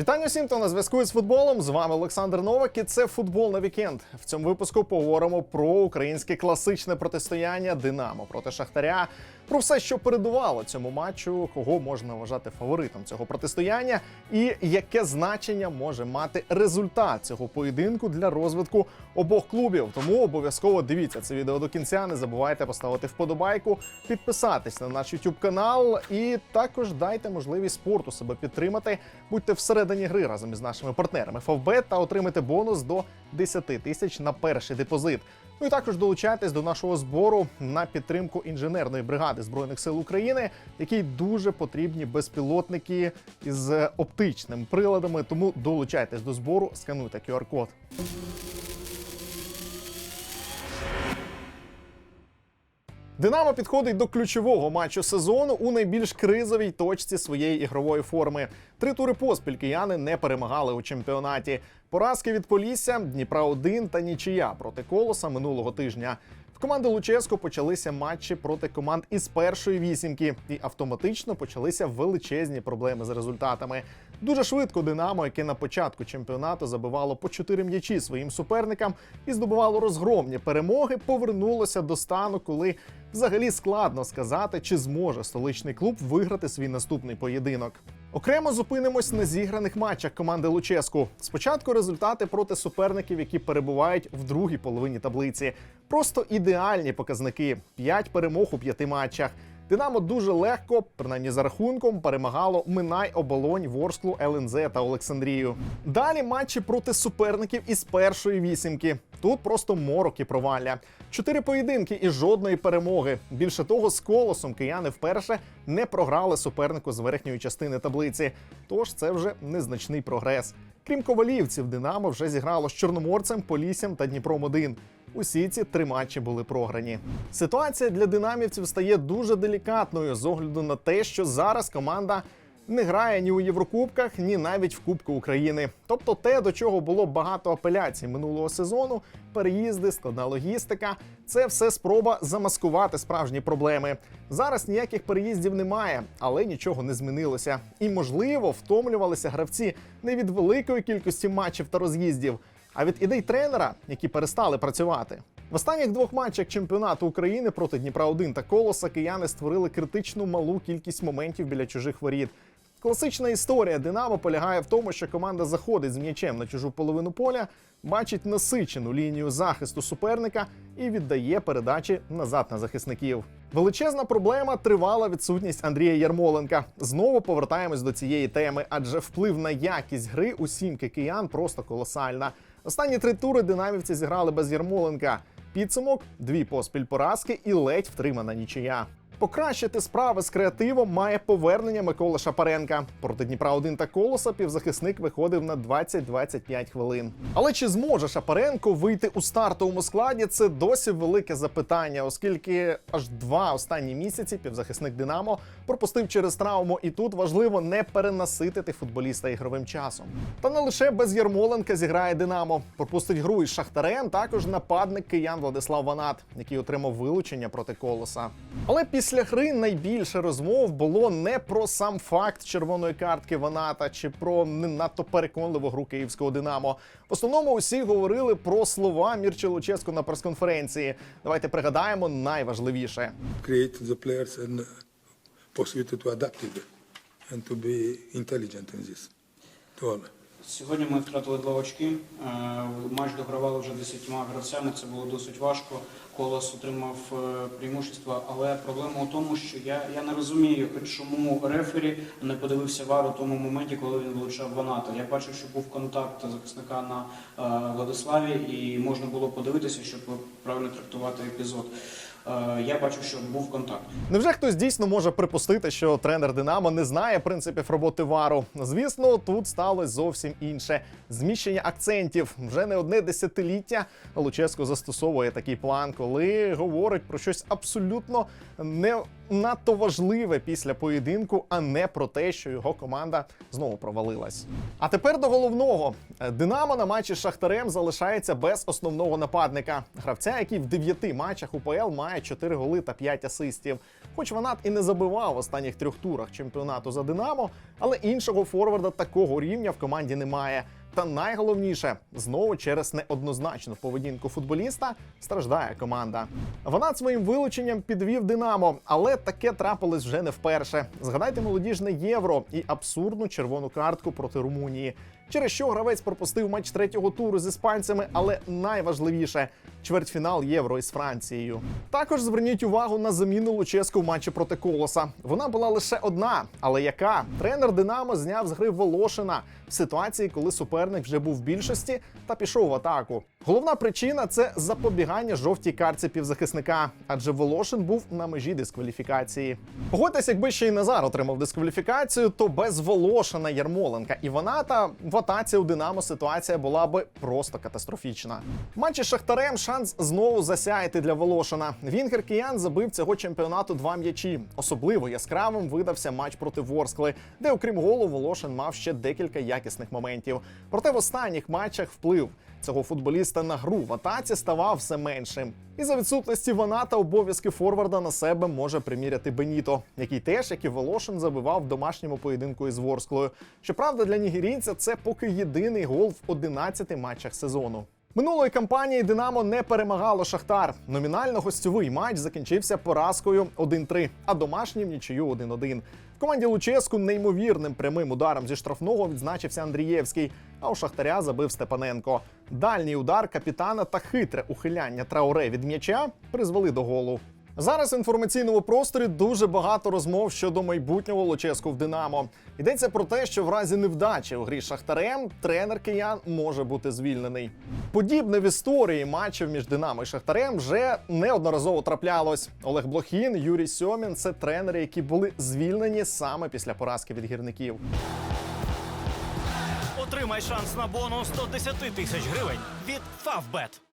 Вітання всім, хто на зв'язку із футболом. З вами Олександр Новак і це футбол на вікенд. В цьому випуску поговоримо про українське класичне протистояння Динамо проти Шахтаря. Про все, що передувало цьому матчу, кого можна вважати фаворитом цього протистояння, і яке значення може мати результат цього поєдинку для розвитку обох клубів. Тому обов'язково дивіться це відео до кінця. Не забувайте поставити вподобайку, підписатись на наш YouTube канал і також дайте можливість спорту себе підтримати. Будьте всередині гри разом із нашими партнерами Favbet та отримайте бонус до 10 тисяч на перший депозит. Ну і також долучайтесь до нашого збору на підтримку інженерної бригади збройних сил України, якій дуже потрібні безпілотники із оптичними приладами. Тому долучайтесь до збору, скануйте QR-код. Динамо підходить до ключового матчу сезону у найбільш кризовій точці своєї ігрової форми. Три тури поспіль кияни не перемагали у чемпіонаті. Поразки від Полісся, Дніпра 1 та нічия проти колоса минулого тижня. Команди Луческо почалися матчі проти команд із першої вісімки, і автоматично почалися величезні проблеми з результатами. Дуже швидко Динамо, яке на початку чемпіонату забивало по 4 м'ячі своїм суперникам і здобувало розгромні перемоги, повернулося до стану, коли взагалі складно сказати, чи зможе столичний клуб виграти свій наступний поєдинок. Окремо зупинимось на зіграних матчах команди Луческу. Спочатку результати проти суперників, які перебувають в другій половині таблиці. Просто ідеальні показники: 5 перемог у п'яти матчах. Динамо дуже легко, принаймні за рахунком, перемагало Минай, Оболонь, Ворсклу, ЛНЗ та Олександрію. Далі матчі проти суперників із першої вісімки. Тут просто морок і провалля. Чотири поєдинки і жодної перемоги. Більше того, з колосом кияни вперше не програли супернику з верхньої частини таблиці. Тож це вже незначний прогрес. Крім ковалівців, Динамо вже зіграло з Чорноморцем, Поліссям та Дніпром 1 Усі ці три матчі були програні. Ситуація для динамівців стає дуже делікатною з огляду на те, що зараз команда не грає ні у Єврокубках, ні навіть в Кубку України. Тобто, те, до чого було багато апеляцій минулого сезону, переїзди, складна логістика це все спроба замаскувати справжні проблеми. Зараз ніяких переїздів немає, але нічого не змінилося. І можливо втомлювалися гравці не від великої кількості матчів та роз'їздів, а від ідей тренера, які перестали працювати. В останніх двох матчах чемпіонату України проти Дніпра 1 та Колоса кияни створили критичну малу кількість моментів біля чужих воріт. Класична історія Динамо полягає в тому, що команда заходить з м'ячем на чужу половину поля, бачить насичену лінію захисту суперника і віддає передачі назад на захисників. Величезна проблема тривала відсутність Андрія Ярмоленка. Знову повертаємось до цієї теми, адже вплив на якість гри у сімки киян просто колосальна. Останні три тури динамівці зіграли без Ярмоленка. Підсумок дві поспіль поразки і ледь втримана нічия. Покращити справи з креативом має повернення Миколи Шапаренка. Проти Дніпра 1 та колоса півзахисник виходив на 20-25 хвилин. Але чи зможе Шапаренко вийти у стартовому складі? Це досі велике запитання, оскільки аж два останні місяці півзахисник Динамо пропустив через травму, і тут важливо не перенаситити футболіста ігровим часом. Та не лише без Ярмоленка зіграє Динамо. Пропустить гру із Шахтарем. Також нападник киян Владислав Ванат, який отримав вилучення проти колоса. Але після гри найбільше розмов було не про сам факт червоної картки Ваната чи про не надто переконливу гру київського Динамо. В основному усі говорили про слова Мірча Луческо на прес-конференції. Давайте пригадаємо найважливіше. create the players and uh, possibility to adapt it and to be intelligent in this. To all. Сьогодні ми втратили два очки. Е, Матч догравали вже десятьма гравцями. Це було досить важко. Колос отримав е, преимущество, але проблема у тому, що я, я не розумію, чому рефері не подивився вар у тому моменті, коли він вилучав Ваната. Я бачив, що був контакт захисника на е, Владиславі, і можна було подивитися, щоб правильно трактувати епізод. Е, Я бачив, що був контакт. Невже хтось дійсно може припустити, що тренер Динамо не знає принципів роботи вару? Звісно, тут сталося зовсім інше. Зміщення акцентів вже не одне десятиліття. Луческо застосовує такий план, коли говорить про щось абсолютно не надто важливе після поєдинку, а не про те, що його команда знову провалилась. А тепер до головного: Динамо на матчі з Шахтарем залишається без основного нападника, гравця, який в дев'яти матчах УПЛ має має 4 голи та 5 асистів. Хоч Ванат і не забивав в останніх трьох турах чемпіонату за Динамо, але іншого форварда такого рівня в команді немає. Та найголовніше, знову через неоднозначну поведінку футболіста страждає команда. Вона своїм вилученням підвів Динамо, але таке трапилось вже не вперше. Згадайте молодіжне євро і абсурдну червону картку проти Румунії, через що гравець пропустив матч третього туру з іспанцями, але найважливіше чвертьфінал євро із Францією. Також зверніть увагу на заміну Луческу в матчі проти Колоса. Вона була лише одна, але яка тренер Динамо зняв з гри Волошина в ситуації, коли суперник вже був в більшості та пішов в атаку. Головна причина це запобігання жовтій картці півзахисника, адже Волошин був на межі дискваліфікації. Погодьтесь, якби ще й Назар отримав дискваліфікацію, то без Волошина, Ярмоленка і Ваната в атаці у Динамо ситуація була би просто катастрофічна. Матчі з Шахтарем шанс знову засяяти для Волошина. Вінгер киян забив цього чемпіонату два м'ячі. Особливо яскравим видався матч проти Ворскли, де, окрім голу, Волошин мав ще декілька якісних моментів. Проте в останніх матчах вплив цього футболіста на гру в атаці ставав все меншим. І за відсутності вона та обов'язки форварда на себе може приміряти Беніто, який теж, як і Волошин, забивав в домашньому поєдинку із Ворсклою. Щоправда, для нігерійця це поки єдиний гол в 11 матчах сезону. Минулої кампанії Динамо не перемагало Шахтар. Номінально гостьовий матч закінчився поразкою 1-3, а домашнім нічию 1-1. В команді Луческу неймовірним прямим ударом зі штрафного відзначився Андрієвський, а у Шахтаря забив Степаненко. Дальній удар капітана та хитре ухиляння Трауре від м'яча призвели до голу. Зараз в інформаційному просторі дуже багато розмов щодо майбутнього Луческу в Динамо. Йдеться про те, що в разі невдачі у грі Шахтарем тренер киян може бути звільнений. Подібне в історії матчів між Динамо і Шахтарем вже неодноразово траплялось. Олег Блохін, Юрій Сьомін це тренери, які були звільнені саме після поразки від гірників. Отримай шанс на бонус 110 тисяч гривень від Favbet.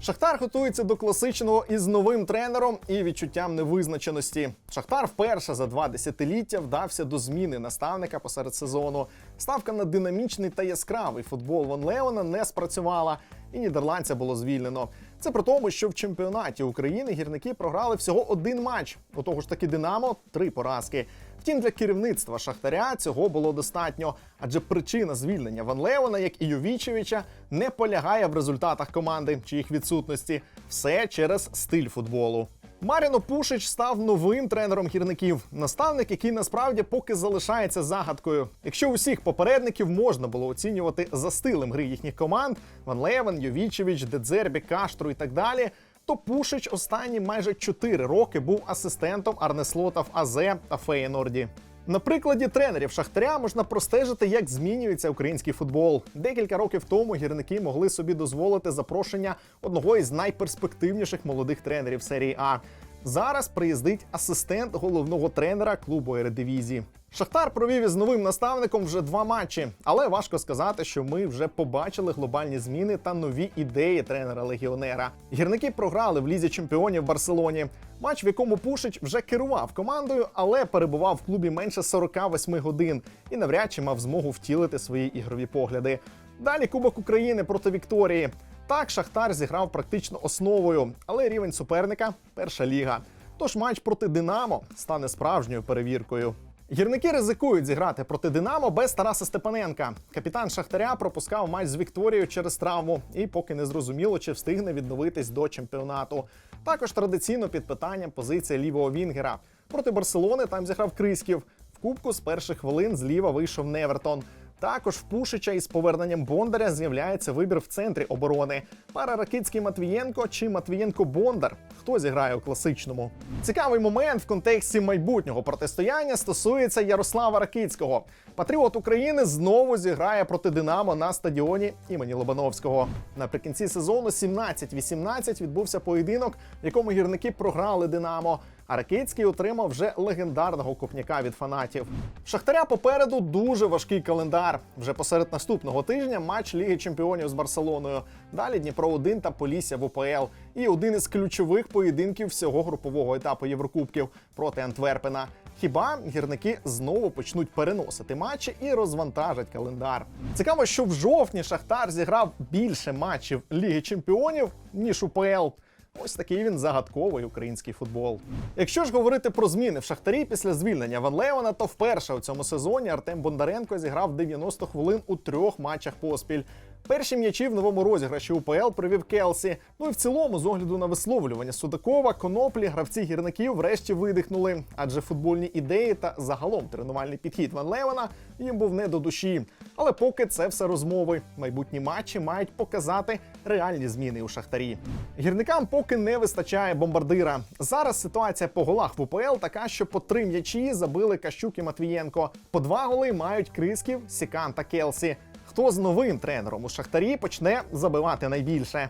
Шахтар готується до класичного із новим тренером і відчуттям невизначеності. Шахтар вперше за два десятиліття вдався до зміни наставника посеред сезону. Ставка на динамічний та яскравий футбол Ван Леона не спрацювала, і нідерландця було звільнено. Це при тому, що в чемпіонаті України гірники програли всього один матч. У того ж таки Динамо три поразки. Втім, для керівництва Шахтаря цього було достатньо, адже причина звільнення Ван Леона, як і Ювічевича, не полягає в результатах команди чи їх відсутності. Все через стиль футболу. Маріно Пушич став новим тренером гірників. Наставник, який насправді поки залишається загадкою. Якщо усіх попередників можна було оцінювати за стилем гри їхніх команд: Ван Левен, Йовічевич, Дедзербі, Каштру і так далі. То Пушич останні майже 4 роки був асистентом Арнеслота в АЗ та Феєнорді. На прикладі тренерів Шахтаря можна простежити, як змінюється український футбол. Декілька років тому гірники могли собі дозволити запрошення одного із найперспективніших молодих тренерів серії А. Зараз приїздить асистент головного тренера клубу Ередивізії. Шахтар провів із новим наставником вже два матчі, але важко сказати, що ми вже побачили глобальні зміни та нові ідеї тренера легіонера. Гірники програли в лізі чемпіонів Барселоні. Матч, в якому Пушич вже керував командою, але перебував в клубі менше 48 годин і навряд чи мав змогу втілити свої ігрові погляди. Далі Кубок України проти Вікторії. Так, Шахтар зіграв практично основою, але рівень суперника перша ліга. Тож матч проти Динамо стане справжньою перевіркою. Гірники ризикують зіграти проти Динамо без Тараса Степаненка. Капітан Шахтаря пропускав матч з Вікторією через травму, і поки не зрозуміло, чи встигне відновитись до чемпіонату. Також традиційно під питанням позиція лівого Вінгера. Проти Барселони там зіграв Крисків. В кубку з перших хвилин зліва вийшов Невертон. Також в Пушича із поверненням Бондаря з'являється вибір в центрі оборони. Пара Ракицький Матвієнко чи Матвієнко Бондар. Хто зіграє у класичному? Цікавий момент в контексті майбутнього протистояння стосується Ярослава Ракицького. Патріот України знову зіграє проти Динамо на стадіоні імені Лобановського. Наприкінці сезону 17-18 відбувся поєдинок, в якому гірники програли Динамо. А Ракицький отримав вже легендарного копняка від фанатів. Шахтаря попереду дуже важкий календар. Вже посеред наступного тижня матч Ліги Чемпіонів з Барселоною. Далі Дніпро 1 та Полісся в УПЛ. І один із ключових поєдинків всього групового етапу Єврокубків проти Антверпена. Хіба гірники знову почнуть переносити матчі і розвантажать календар? Цікаво, що в жовтні Шахтар зіграв більше матчів Ліги Чемпіонів ніж УПЛ. Ось такий він загадковий український футбол. Якщо ж говорити про зміни в Шахтарі після звільнення Ван Леона, то вперше у цьому сезоні Артем Бондаренко зіграв 90 хвилин у трьох матчах поспіль. Перші м'ячі в новому розіграші УПЛ привів Келсі. Ну і в цілому, з огляду на висловлювання Судакова, коноплі гравці гірників врешті видихнули, адже футбольні ідеї та загалом тренувальний підхід Ван Левена їм був не до душі. Але поки це все розмови. Майбутні матчі мають показати реальні зміни у шахтарі. Гірникам поки не вистачає бомбардира. Зараз ситуація по голах в УПЛ така, що по три м'ячі забили Кащук і Матвієнко. По два голи мають Крисків, Сікан та Келсі. Хто з новим тренером у Шахтарі почне забивати найбільше?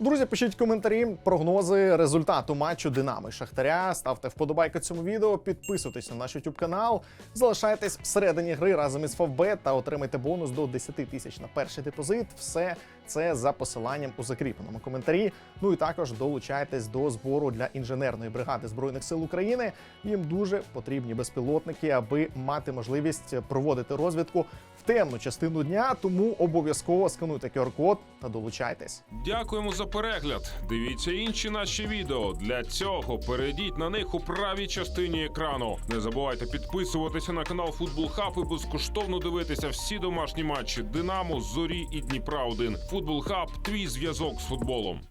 Друзі, пишіть коментарі, прогнози результату матчу Динамо і Шахтаря. Ставте вподобайки цьому відео, підписуйтесь на наш YouTube канал, залишайтесь всередині гри разом із Фавбет та отримайте бонус до 10 тисяч на перший депозит. Все це за посиланням у закріпленому коментарі. Ну і також долучайтесь до збору для інженерної бригади збройних сил України. Їм дуже потрібні безпілотники, аби мати можливість проводити розвідку в темну частину дня. Тому обов'язково скануйте QR-код та долучайтесь. Дякуємо за перегляд. Дивіться інші наші відео. Для цього перейдіть на них у правій частині екрану. Не забувайте підписуватися на канал Футбол Хаб і безкоштовно дивитися всі домашні матчі Динамо, Зорі і Дніпра 1 Футбол Хаб твій зв'язок з футболом.